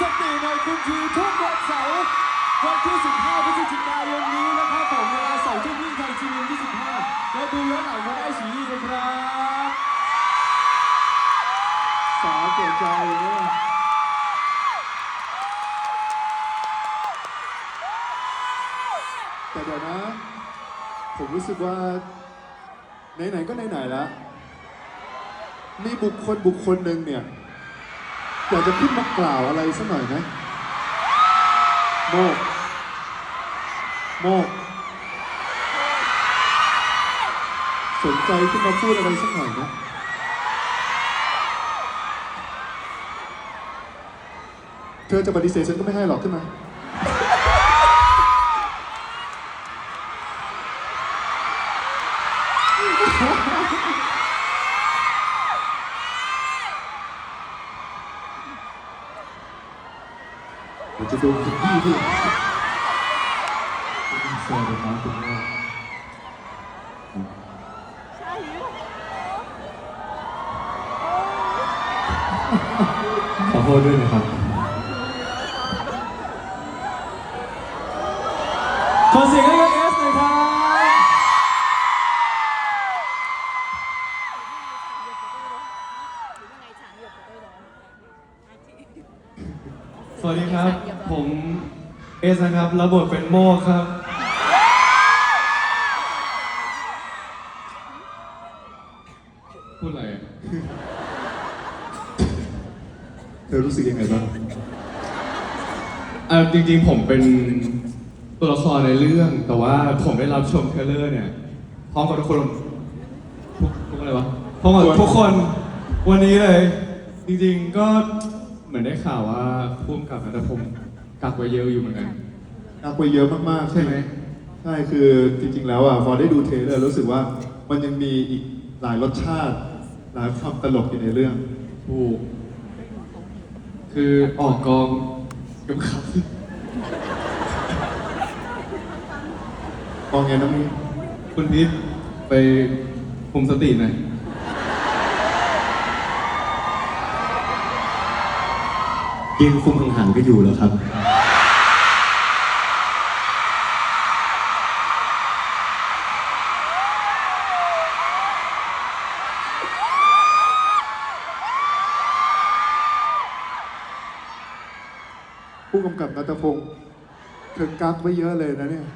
สติในคุณทีทุกวันเสาร์วันที่ 15พฤศจิกายนนี้นะครับผมเวลา2ทุ่มครึ่งไทยทีวีที่ 15 และดูย้อนหลังบนไอชีนะครับสาวเกิดใจเนี่ยแต่เดี๋ยวนะ ผมรู้สึกว่า ไหนๆก็ไหนๆแล้วมีบุคคลบุคคลหนึ่งเนี่ย อยากจะขึ้นมากล่าวอะไรสักหน่อยไหมโมก โมก สนใจขึ้นมาพูดอะไรสักหน่อยไหมเธอจะปฏิเสธฉันก็ไม่ให้หรอกขึ้นมา จะโดนขยี้ด้วยสวัสดีครับคุณแม่ขอโทษด้วยนะครับ ขอเสียงให้ สวัสดีครับ ผมเอสนะครับรับบทเป็นโมกครับ พูดอะไรอะเธอรู้สึกยังไงบ้างอะจริงๆผมเป็นตัวละครในเรื่อง แต่ว่าผมได้รับชมเทรลเลอร์เนี่ยพร้อมกับทุกคนทุกทุกอะไรวะพร้อมกับทุกคนวันนี้เลย จริงๆก็ เหมือนได้ข่าวว่าพุ่มกับนัทพงศ์กักไว้เยอะอยู่เหมือนกันนักไปเยอะมากๆ ใช่ไหมใช่คือจริง ๆ แล้วอะพอได้ดูเทรลเลอร์รู้สึกว่ามันยังมีอีกหลายรสชาติ หลายความตลกอยู่ในเรื่องถูกคือออกกองกับเขามองไงน้องมิ้นคุณพีทไปคุมสติหน่อย ยืนคุมห่างๆก็อยู่แล้วครับผู้กำกับนัทพงศ์เธอกักไว้เยอะเลยนะเนี่ย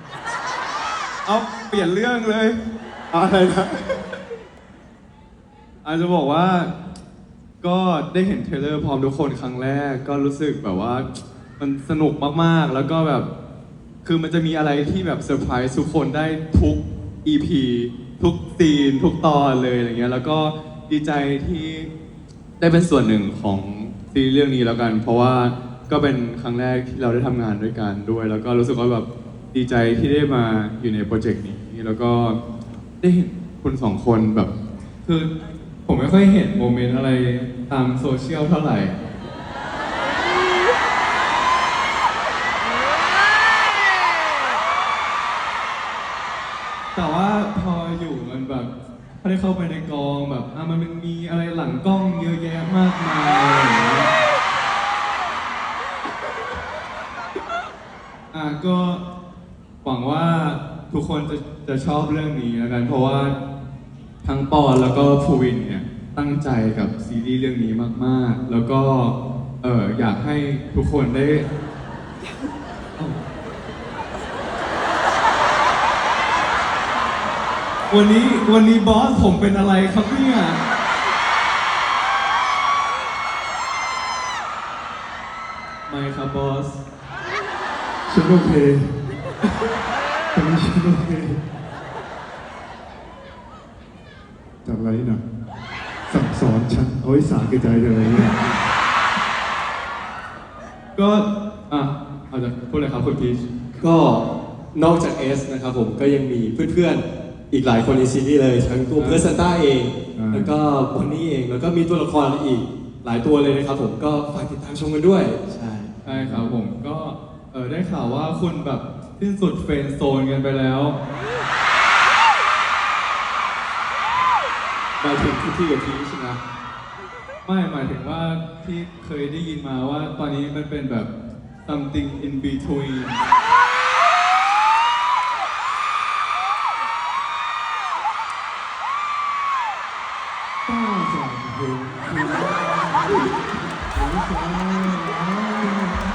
เอาเปลี่ยนเรื่องเลย อะไรนะ อาจจะบอกว่า ก็ได้เห็นเทรลเลอร์พร้อมทุกคนครั้งแรก ก็รู้สึกแบบว่ามันสนุกมากๆ แล้วก็แบบ คือมันจะมีอะไรที่แบบเซอร์ไพรส์ทุกคนได้ทุก EP ทุกซีน ทุกตอนเลยอะไรเงี้ยแล้วก็ดีใจที่ได้เป็นส่วนหนึ่งของซีรีส์เรื่องนี้แล้วกัน เพราะว่าก็เป็นครั้งแรกที่เราได้ทำงานด้วยกันด้วย แล้วก็รู้สึกว่าแบบดีใจที่ได้มาอยู่ในโปรเจกต์นี้ แล้วก็ได้เห็นคุณสองคนแบบ คือ ผมไม่ค่อยเห็นโมเมนต์อะไรตามโซเชียลเท่าไหร่ แต่ว่าพออยู่มันแบบพอได้เข้าไปในกองแบบอะมันมีอะไรหลังกล้องเยอะแยะมากมายอะไรอย่างเงี้ยอะก็หวังว่าทุกคนจะจะชอบเรื่องนี้แล้วกันเพราะว่า ทั้งปอนแล้วก็ภูวินเนี่ยตั้งใจกับซีรีส์เรื่องนี้มาก ๆ แล้วก็เอออยากให้ทุกคนได้วันนี้วันนี้บอสผมเป็นอะไรครับเนี่ยไม่ครับบอสฉันโอเคตอนนี้ฉันโอเค จับอะไรหน่อยสั่งสอนฉันเอาไว้สาแก่ใจเลยเนี่ยก็อะเอาจะพูดเลยครับคุณพีชก็นอกจากเอสนะครับผมก็ยังมีเพื่อนๆอีกหลายคนในซีรีส์เลยทั้งตัวเพื่อนซานต้าเอง แล้วก็คนนี้เองแล้วก็มีตัวละครอีกหลายตัวเลยนะครับผมก็ฝากติดตามชมกันด้วย ใช่ใช่ครับผมก็เออได้ข่าวว่าคุณแบบสิ้นสุดเฟรนด์โซนกันไปแล้ว หมายถึงพี่ๆกับพีชนะ ไม่หมายถึงว่าที่เคยได้ยินมาว่าตอนนี้มันเป็นแบบ something in between ป้าสองเพลงอ่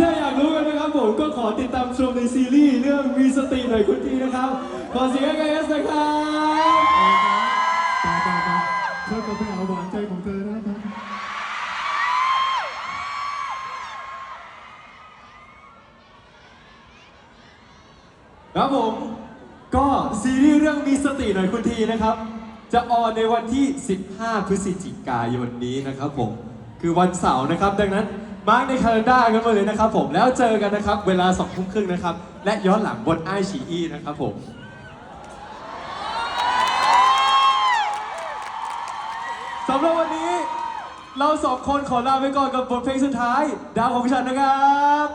ถ้าอยากรู้กันนะครับผมก็ขอติดตามชมในซีรีส์เรื่องมีสติหน่อยคุณทีนะครับ ขอเสียงให้เอสนะครับตาตาตาเธอก็ไปเอาหวานใจของเธอนะตาครับผม ก็ซีรีส์เรื่องมีสติหน่อยคุณทีนะครับ จะออนในวันที่ 15 พฤศจิกายนนี้นะครับผม คือวันเสาร์นะครับ ดังนั้น มาร์กในคาล endar กันมาเลยนะครับผมแล้วเจอกันนะครับ เวลาสองทุ่มครึ่งนะครับ และย้อนหลังบนไอชีอีนะครับผมสำหรับวันนี้ เราสองคนขอลาไปก่อนกับบทเพลงสุดท้าย ดาวของฉันนะครับ